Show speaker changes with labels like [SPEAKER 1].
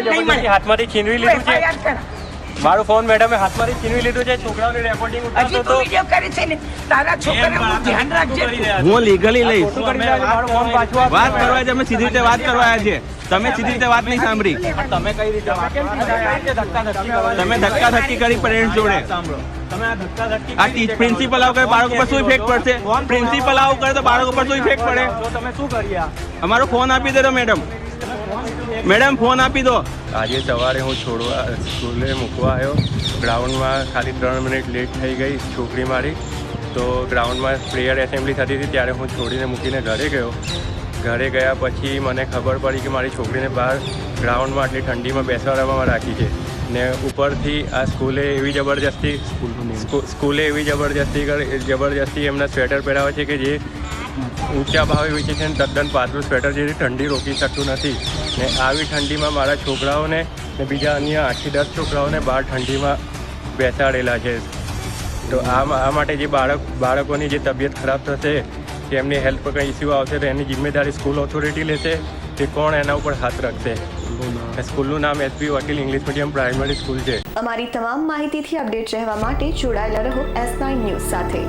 [SPEAKER 1] હાથમાંથી છીનવી લીધું છે? મારો ફોન મેડમે હાથમાંથી છીનવી લીધું છે છોકરાઓને રેકોર્ડિંગ ઉતારતો
[SPEAKER 2] તું
[SPEAKER 1] હતો
[SPEAKER 2] વીડિયો છે ને. તારા છોકરાનું ધ્યાન રાખજે.
[SPEAKER 3] હું લીગલી લઈશ
[SPEAKER 1] ખોટું કરી રહ્યા છે. મારો ફોન પાછો આપો.
[SPEAKER 3] વાત કરવા છે અમે સીધી રીતે વાત કરવા આવ્યા છે તમે સીધી રીતે વાત નહીં સાંભળી.
[SPEAKER 1] તમે કઈ રીતે વાત
[SPEAKER 3] તમે ધક્કા ધક્કી કરી પેરેન્ટ્સ જોડે.
[SPEAKER 1] તમે આ ધક્કાધક્કી
[SPEAKER 3] આ ટીચ પ્રિન્સિપલ આવું કરે બાળકો પર શું ઇફેક્ટ પડશે? પ્રિન્સિપલ આવું કરે તો બાળકો પર શું ઇફેક્ટ પડે?
[SPEAKER 1] તમે શું કરી
[SPEAKER 3] અમારો ફોન આપી દે મેડમ મેડમ ફોન આપી દો.
[SPEAKER 4] આજે સવારે હું છોડવા સ્કૂલે મૂકવા આવ્યો. ગ્રાઉન્ડમાં ખાલી ત્રણ મિનિટ લેટ થઈ ગઈ છોકરી મારી. તો ગ્રાઉન્ડમાં પ્રેયર એસેમ્બલી થતી હતી ત્યારે હું છોડીને મૂકીને ઘરે ગયો. ઘરે ગયા પછી મને ખબર પડી કે મારી છોકરીને બહાર ગ્રાઉન્ડમાં આટલી ઠંડીમાં બેસાડવામાં રાખી છે. ને ઉપરથી આ સ્કૂલે એવી જબરજસ્તી સ્કૂ- સ્કૂલે એવી જબરજસ્તી જબરજસ્તી એમના સ્વેટર પહેરાવે છે કે જે ઊંચા ભાવે વેચે છે ને તદ્દન પાતળું સ્વેટર જેથી ઠંડી રોકી શકતું નથી. ને આવી ઠંડીમાં મારા છોકરાઓને ને બીજા અન્ય આઠથી દસ છોકરાઓને બહાર ઠંડીમાં બેસાડેલા છે. તો આ આ માટે જે બાળક બાળકોની જે તબિયત ખરાબ થશે કે એમની હેલ્થ પર કંઈ ઇસ્યુ આવશે તો એની જિમ્મેદારી સ્કૂલ ઓથોરિટી લેશે કે કોણ એના ઉપર હાથ રાખશે. સ્કૂલનું નામ એસપી વકીલ ઇંગ્લિશ મીડિયમ પ્રાઇમરી સ્કૂલ છે.
[SPEAKER 5] અમારી તમામ માહિતીથી અપડેટ રહેવા માટે જોડાયેલા રહો એસ નાઇન ન્યૂઝ સાથે.